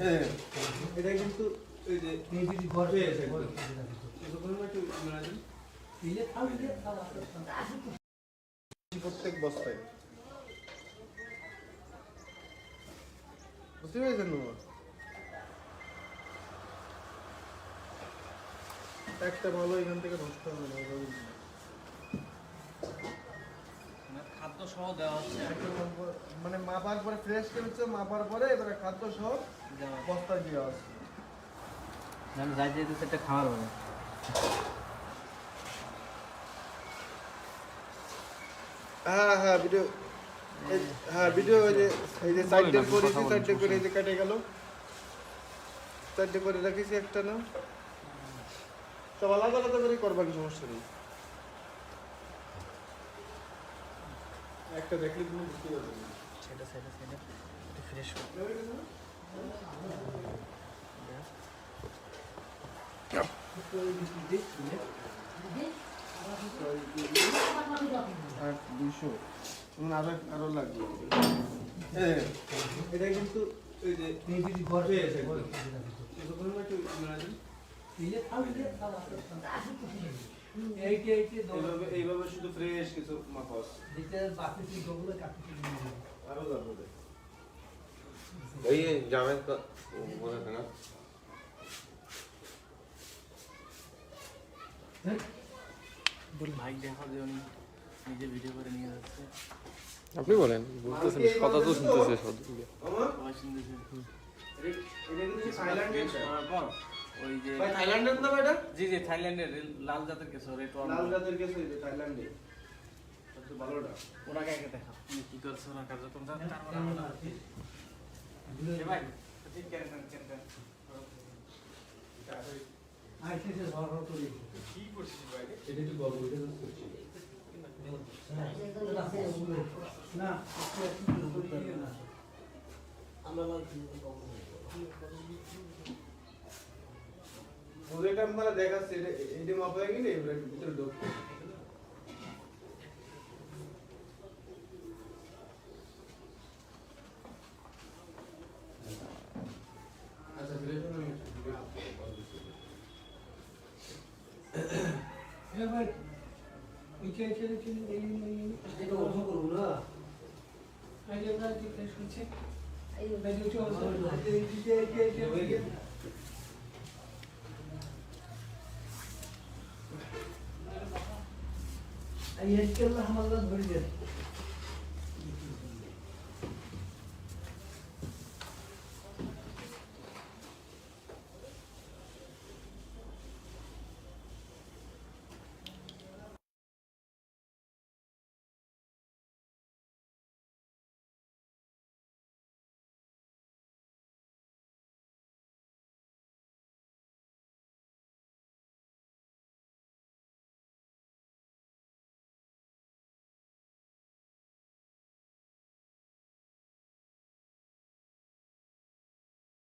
হ্যাঁ এটা কিন্তু ওই যে এই যদি ঘর পেয়ে যায় একটু প্রত্যেক বস্তায়। বুঝতে পেরেছেন একটা ভালো এখান থেকে নষ্ট হবে না ওইভাবে খাদ্য সহ দেওয়া হচ্ছে। মানে মাপার পরে ফ্রেশ করেছে মাপার পরে এবারে খাদ্য সহ বস্তায় দিয়ে আসছে। যাই যেতে সেটা খাওয়ার হবে। হ্যাঁ হ্যাঁ ভিডিও হ্যাঁ ভিডিও ওই যে এই যে সাইডে করেছি সাইডে করে এই যে কেটে গেল। সাইডে করে রাখিছি একটা না। সব আলাদা আলাদা করে করবা কি সমস্যা নেই। একটা দেখলে তুমি বুঝতে পারবে না। সেটা সেটা সেটা একটু ফ্রেশ আর দুশো আরও আরও লাগবে। হ্যাঁ এটা কিন্তু ওই যে এই ঘর একটু এইটি এইভাবে শুধু ফ্রেশ কিছু মাপাস দিতে বাকি তুই গোগুলো বলেছে না। ভাই দেখো যে উনি নিজে ভিডিও করে নিয়ে যাচ্ছে। আপনি বলেন বলতেছেন কথা তো শুনতেছে থাইল্যান্ডের বেশ করার পর ওই যে থাইল্যান্ডের না এটা? জি জি থাইল্যান্ডের লাল জাতের কেশর লাল জাতের এটা থাইল্যান্ডে। ওনাকে আগে দেখা উনি কি করছে ওনার কার্যক্রম আমরা ভাই ঠিক কেন কি করছিস ভাই এটা একটু এটা করছি। না না আমরা ওদেরটা আমি দেখাচ্ছি এটা এইটা মাপা হয়ে গেলে এবার ভিতরে ঢুকবে আচ্ছা ফ্রেশ হলে আমি এবার ইচ্ছে ইচ্ছে ইচ্ছে এই এই এটা অর্থ করব না এই যে আমরা যে শুনছি এই যে চলছে এই যে এই যে এই যে এই এসকেল হামাল্লা ধরে দেন